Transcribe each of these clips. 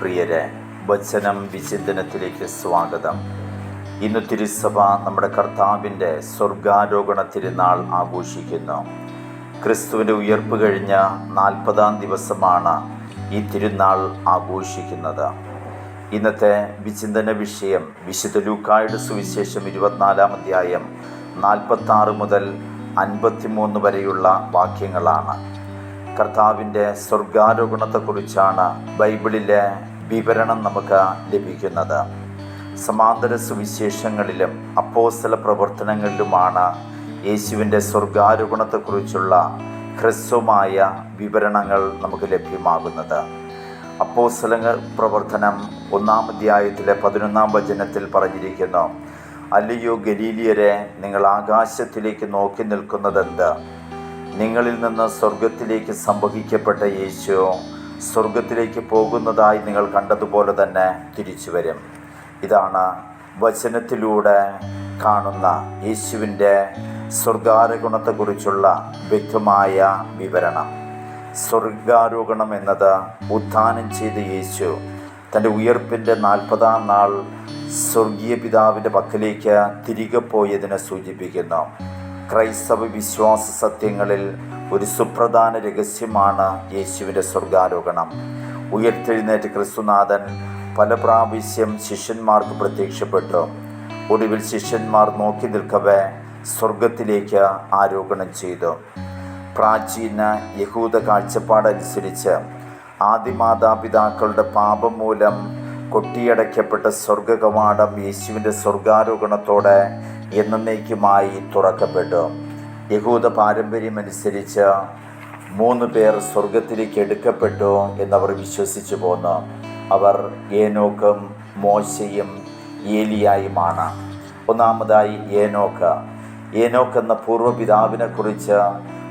പ്രിയരെ വചനം വിചിന്തനത്തിലേക്ക് സ്വാഗതം. ഇന്ന് തിരുസഭ നമ്മുടെ കർത്താവിന്റെ സ്വർഗാരോഹണ തിരുനാൾ ആഘോഷിക്കുന്നു. ക്രിസ്തുവിന്റെ ഉയർപ്പ് കഴിഞ്ഞ നാൽപ്പതാം ദിവസമാണ് ഈ തിരുനാൾ ആഘോഷിക്കുന്നത്. ഇന്നത്തെ വിചിന്തന വിഷയം വിശുദ്ധ ലൂക്കായുടെ സുവിശേഷം ഇരുപത്തിനാലാം അധ്യായം നാൽപ്പത്താറ് മുതൽ അൻപത്തിമൂന്ന് വരെയുള്ള വാക്യങ്ങളാണ്. കർത്താവിന്റെ സ്വർഗാരോഹണത്തെക്കുറിച്ചാണ് ബൈബിളിലെ വിവരണം നമുക്ക് ലഭിക്കുന്നത്. സമാന്തര സുവിശേഷങ്ങളിലും അപ്പോസ്തല പ്രവർത്തനങ്ങളിലുമാണ് യേശുവിന്റെ സ്വർഗാരോഹണത്തെക്കുറിച്ചുള്ള ഹ്രസ്വമായ വിവരണങ്ങൾ നമുക്ക് ലഭ്യമാകുന്നത്. അപ്പോസ്തല പ്രവർത്തനം ഒന്നാം അധ്യായത്തിലെ പതിനൊന്നാം വചനത്തിൽ പറഞ്ഞിരിക്കുന്നു അല്ലയോ ഗലീലിയരെ നിങ്ങൾ ആകാശത്തിലേക്ക് നോക്കി നിൽക്കുന്നതെന്ത്? നിങ്ങളിൽ നിന്ന് സ്വർഗത്തിലേക്ക് സംവഹിക്കപ്പെട്ട യേശു സ്വർഗത്തിലേക്ക് പോകുന്നതായി നിങ്ങൾ കണ്ടതുപോലെ തന്നെ തിരിച്ചു വരും. ഇതാണ് വചനത്തിലൂടെ കാണുന്ന യേശുവിന്റെ സ്വർഗാരോഹണത്തെക്കുറിച്ചുള്ള വ്യക്തമായ വിവരണം. സ്വർഗാരോഹണം എന്നത് ഉത്ഥാനം ചെയ്ത യേശു തന്റെ ഉയർപ്പിന്റെ നാൽപ്പതാം നാൾ സ്വർഗീയ പിതാവിന്റെ പക്കലേക്ക് തിരികെ പോയതിനെ സൂചിപ്പിക്കുന്നു. ക്രൈസ്തവ വിശ്വാസ സത്യങ്ങളിൽ ഒരു സുപ്രധാന രഹസ്യമാണ് യേശുവിന്റെ സ്വർഗാരോഹണം. ഉയർത്തെഴുന്നേറ്റ് ക്രിസ്തുനാഥൻ പല പ്രാവശ്യം ശിഷ്യന്മാർക്ക് പ്രത്യക്ഷപ്പെട്ടു. ഒടുവിൽ ശിഷ്യന്മാർ നോക്കി നിൽക്കവേ സ്വർഗത്തിലേക്ക് ആരോപണം ചെയ്തു. പ്രാചീന യഹൂദ കാഴ്ചപ്പാടനുസരിച്ച് ആദിമാതാപിതാക്കളുടെ പാപം മൂലം കൊട്ടിയടയ്ക്കപ്പെട്ട സ്വർഗകവാടം യേശുവിന്റെ സ്വർഗാരോഹണത്തോടെ എന്നേക്കുമായി തുറക്കപ്പെട്ടു. യഹൂദ പാരമ്പര്യമനുസരിച്ച് മൂന്ന് പേർ സ്വർഗത്തിലേക്ക് എടുക്കപ്പെട്ടു എന്നവർ വിശ്വസിച്ചു പോന്നു. അവർ ഏനോക്കും മോശയും ഏലിയായുമാണ്. ഒന്നാമതായി ഏനോക്ക്. ഏനോക്ക് എന്ന പൂർവപിതാവിനെ കുറിച്ച്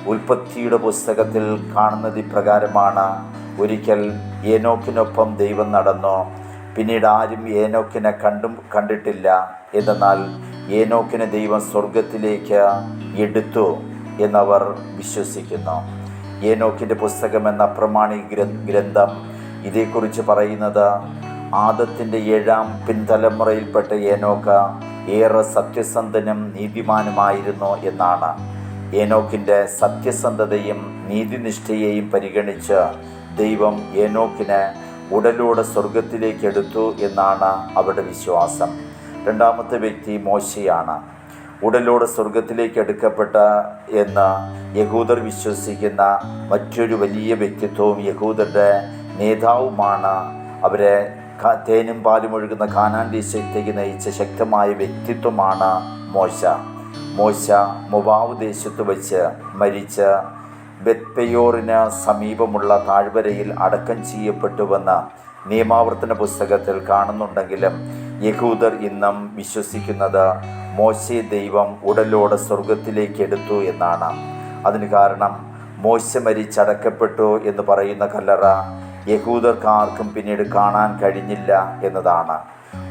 ഉൽപ്പത്തിയുടെ പുസ്തകത്തിൽ കാണുന്നത് ഇപ്രകാരമാണ്. ഒരിക്കൽ ഏനോക്കിനൊപ്പം ദൈവം നടന്നു. പിന്നീട് ആരും ഏനോക്കിനെ കണ്ടും കണ്ടിട്ടില്ല. എന്നാൽ ഏനോക്കിനെ ദൈവം സ്വർഗത്തിലേക്ക് എടുത്തു എന്നവർ വിശ്വസിക്കുന്നു. ഏനോക്കിന്റെ പുസ്തകം എന്ന പ്രമാണി ഗ്രന്ഥം ഇതേക്കുറിച്ച് പറയുന്നത് ആദത്തിന്റെ ഏഴാം പിൻതലമുറയിൽപ്പെട്ട ഏനോക്ക ഏറെ സത്യസന്ധനും നീതിമാനുമായിരുന്നു എന്നാണ്. ഏനോക്കിന്റെ സത്യസന്ധതയും നീതിനിഷ്ഠയെയും പരിഗണിച്ച് ദൈവം ഏനോക്കിനെ ഉടലൂടെ സ്വർഗത്തിലേക്ക് എടുത്തു എന്നാണ് അവരുടെ വിശ്വാസം. രണ്ടാമത്തെ വ്യക്തി മോശയാണ്. ഉടലൂടെ സ്വർഗത്തിലേക്ക് എടുക്കപ്പെട്ട എന്ന് യഹൂദർ വിശ്വസിക്കുന്ന മറ്റൊരു വലിയ വ്യക്തിത്വവും യഹൂദരുടെ നേതാവുമാണ് അവരെ തേനും പാലും ഒഴുകുന്ന കാനാൻ ദേശത്തേക്ക് നയിച്ച ശക്തമായ വ്യക്തിത്വമാണ് മോശ. മോശ മുബാവ് ദേശത്ത് വച്ച് മരിച്ച ബെത്പെയോറിന് സമീപമുള്ള താഴ്വരയിൽ അടക്കം ചെയ്യപ്പെട്ടുവെന്ന നിയമാവർത്തന പുസ്തകത്തിൽ കാണുന്നുണ്ടെങ്കിലും യഹൂദർ ഇന്നും വിശ്വസിക്കുന്നത് മോശെ ദൈവം ഉടലോടെ സ്വർഗത്തിലേക്ക് എടുത്തു എന്നാണ്. അതിന് കാരണം മോശ മരിച്ചടക്കപ്പെട്ടു എന്ന് പറയുന്ന കല്ലറ യഹൂദർക്ക് ആർക്കും പിന്നീട് കാണാൻ കഴിഞ്ഞില്ല എന്നതാണ്.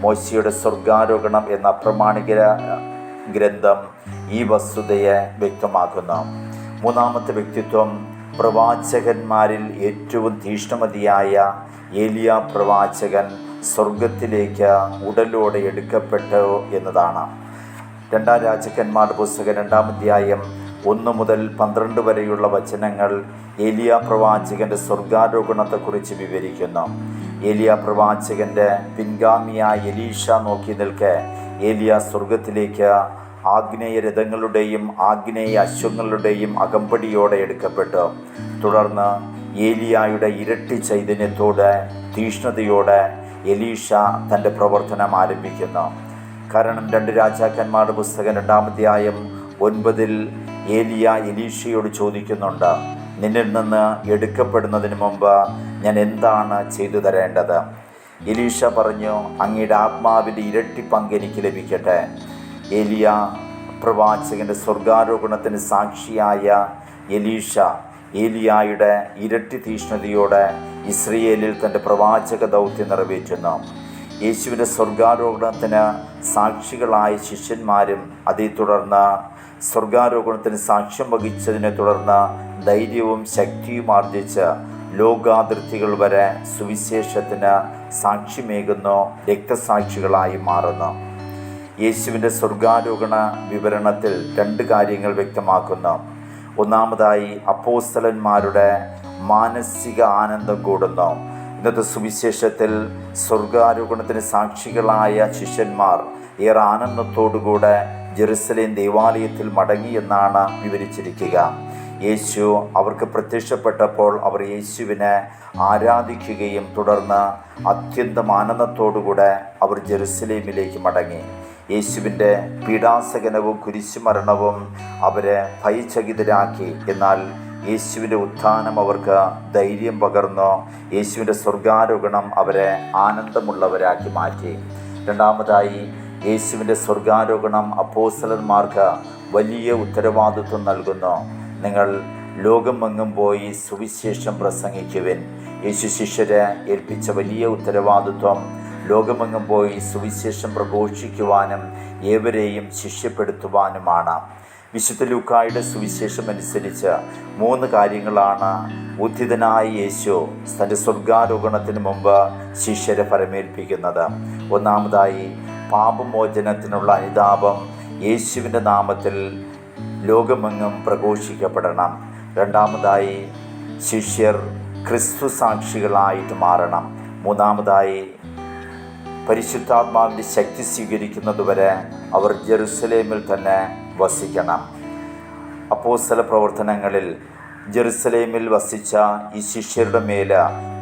മോശയുടെ സ്വർഗാരോഹണം എന്ന അപ്രമാണിക ഗ്രന്ഥം ഈ വസ്തുതയെ വ്യക്തമാക്കുന്നു. മൂന്നാമത്തെ വ്യക്തിത്വം പ്രവാചകന്മാരിൽ ഏറ്റവും തീഷ്ണമതിയായ ഏലിയ പ്രവാചകൻ സ്വർഗത്തിലേക്ക് ഉടലോടെ എടുക്കപ്പെട്ടു എന്നതാണ്. രണ്ടാം രാജാക്കന്മാരുടെ പുസ്തകം രണ്ടാം അധ്യായം ഒന്ന് മുതൽ പന്ത്രണ്ട് വരെയുള്ള വചനങ്ങൾ ഏലിയ പ്രവാചകന്റെ സ്വർഗാരോഹണത്തെക്കുറിച്ച് വിവരിക്കുന്നു. ഏലിയ പ്രവാചകന്റെ പിൻഗാമിയായ എലീഷ നോക്കി നിൽക്കെ. ഏലിയ സ്വർഗത്തിലേക്ക് ആഗ്നേയ രഥങ്ങളുടെയും ആഗ്നേയ അശ്വങ്ങളുടെയും അകമ്പടിയോടെ എടുക്കപ്പെട്ടു. തുടർന്ന് ഏലിയായുടെ ഇരട്ടി ചൈതന്യത്തോടെ തീഷ്ണതയോടെ എലീഷ തന്റെ പ്രവർത്തനം ആരംഭിക്കുന്നു. കാരണം രണ്ട് രാജാക്കന്മാരുടെ പുസ്തകം രണ്ടാമധ്യായം ഒൻപതിൽ ഏലിയ എലീഷയോട് ചോദിക്കുന്നുണ്ട് നിന്നിൽ നിന്ന് എടുക്കപ്പെടുന്നതിന് മുമ്പ് ഞാൻ എന്താണ് ചെയ്തു തരേണ്ടത്? എലീഷ പറഞ്ഞു അങ്ങയുടെ ആത്മാവിന്റെ ഇരട്ടി പങ്ക് എനിക്ക് ലഭിക്കട്ടെ. ഏലിയ പ്രവാചകന്റെ സ്വർഗാരോപണത്തിന് സാക്ഷിയായ എലീഷ ഏലിയായുടെ ഇരട്ടി തീഷ്ണതയോടെ ഇസ്രയേലിൽ തന്റെ പ്രവാചക ദൗത്യം നിറവേറ്റുന്നു. യേശുവിന്റെ സ്വർഗാരോഹണത്തിന് സാക്ഷികളായ ശിഷ്യന്മാരും അതേ തുടർന്ന് സ്വർഗാരോഹണത്തിന് സാക്ഷ്യം വഹിച്ചതിനെ തുടർന്ന് ധൈര്യവും ശക്തിയും ആർജിച്ച് ലോകാതിർത്തികൾ വരെ സുവിശേഷത്തിന് സാക്ഷ്യമേകുന്നു രക്തസാക്ഷികളായി മാറുന്നു. യേശുവിന്റെ സ്വർഗാരോഹണ വിവരണത്തിൽ രണ്ട് കാര്യങ്ങൾ വ്യക്തമാക്കുന്നു. ഒന്നാമതായി അപ്പോസ്തലന്മാരുടെ മാനസിക ആനന്ദം കൂടുന്നു. ഇന്നത്തെ സുവിശേഷത്തിൽ സ്വർഗാരോഹണത്തിന് സാക്ഷികളായ ശിഷ്യന്മാർ ഏറെ ആനന്ദത്തോടുകൂടെ ജെറുസലേം ദേവാലയത്തിൽ മടങ്ങി എന്നാണ് വിവരിച്ചിരിക്കുക. യേശു അവർക്ക് പ്രത്യക്ഷപ്പെട്ടപ്പോൾ അവർ യേശുവിനെ ആരാധിക്കുകയും തുടർന്ന് അത്യന്തം ആനന്ദത്തോടുകൂടെ അവർ ജെറുസലേമിലേക്ക് മടങ്ങി. യേശുവിന്റെ പീഡാസകനവും കുരിശുമരണവും അവരെ ഭയചകിതരാക്കി. എന്നാൽ യേശുവിന്റെ ഉത്ഥാനം അവർക്ക് ധൈര്യം പകർന്നു. യേശുവിന്റെ സ്വർഗാരോഹണം അവരെ ആനന്ദമുള്ളവരാക്കി മാറ്റി. രണ്ടാമതായി യേശുവിന്റെ സ്വർഗാരോഹണം അപ്പോസലന്മാർക്ക് വലിയ ഉത്തരവാദിത്വം നൽകുന്നു. നിങ്ങൾ ലോകമെങ്ങും പോയി സുവിശേഷം പ്രസംഗിക്കുവിൻ. യേശു ശിഷ്യരെ ഏൽപ്പിച്ച വലിയ ഉത്തരവാദിത്വം ലോകമെങ്ങും പോയി സുവിശേഷം പ്രഘോഷിക്കുവാനും ഏവരെയും ശിഷ്യപ്പെടുത്തുവാനുമാണ്. വിശുദ്ധ ലൂക്കായുടെ സുവിശേഷം അനുസരിച്ച് മൂന്ന് കാര്യങ്ങളാണ് ഉദ്ധിതനായ യേശു തന്റെ സ്വർഗാരോഹണത്തിന് മുമ്പ് ശിഷ്യരെ ഫലമേൽപ്പിക്കുന്നത് ഒന്നാമതായി പാപമോചനത്തിനുള്ള അനുതാപം യേശുവിന്റെ നാമത്തിൽ ലോകമെങ്ങും പ്രഘോഷിക്കപ്പെടണം. രണ്ടാമതായി ശിഷ്യർ ക്രിസ്തു സാക്ഷികളായിട്ട് മാറണം. മൂന്നാമതായി പരിശുദ്ധാത്മാവിന്റെ ശക്തി സ്വീകരിക്കുന്നതുവരെ അവർ ജെറുസലേമിൽ തന്നെ വസിക്കണം. അപ്പോസ്തല പ്രവർത്തനങ്ങളിൽ ജെറുസലേമിൽ വസിച്ച ഈ ശിഷ്യരുടെ മേൽ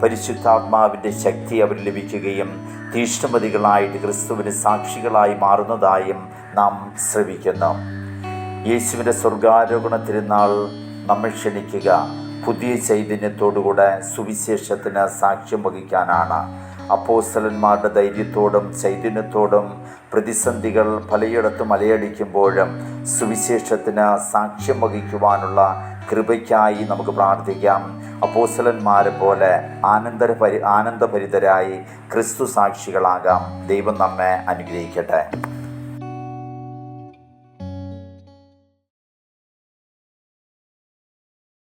പരിശുദ്ധാത്മാവിന്റെ ശക്തി അവർ ലഭിക്കുകയും തീഷ്ണമതികളായിട്ട് ക്രിസ്തുവിന് സാക്ഷികളായി മാറുന്നതായും നാം ശ്രവിക്കുന്നു. യേശുവിന്റെ സ്വർഗാരോഹണ തിരുനാൾ നമ്മൾ ക്ഷണിക്കുക. പുതിയ ചൈതന്യത്തോടുകൂടെ സുവിശേഷത്തിന് സാക്ഷ്യം വഹിക്കാനാണ് അപ്പോസ്തലന്മാരുടെ ധൈര്യത്തോടും ചൈതന്യത്തോടും പ്രതിസന്ധികൾ പലയിടത്തും അലയടിക്കുമ്പോഴും സുവിശേഷത്തിന് സാക്ഷ്യം വഹിക്കുവാനുള്ള കൃപയ്ക്കായി നമുക്ക് പ്രാർത്ഥിക്കാം. അപ്പോസ്തലന്മാരെ പോലെ ആനന്ദ പരി ആനന്ദഭരിതരായി ക്രിസ്തു സാക്ഷികളാകാം. ദൈവം നമ്മെ അനുഗ്രഹിക്കട്ടെ.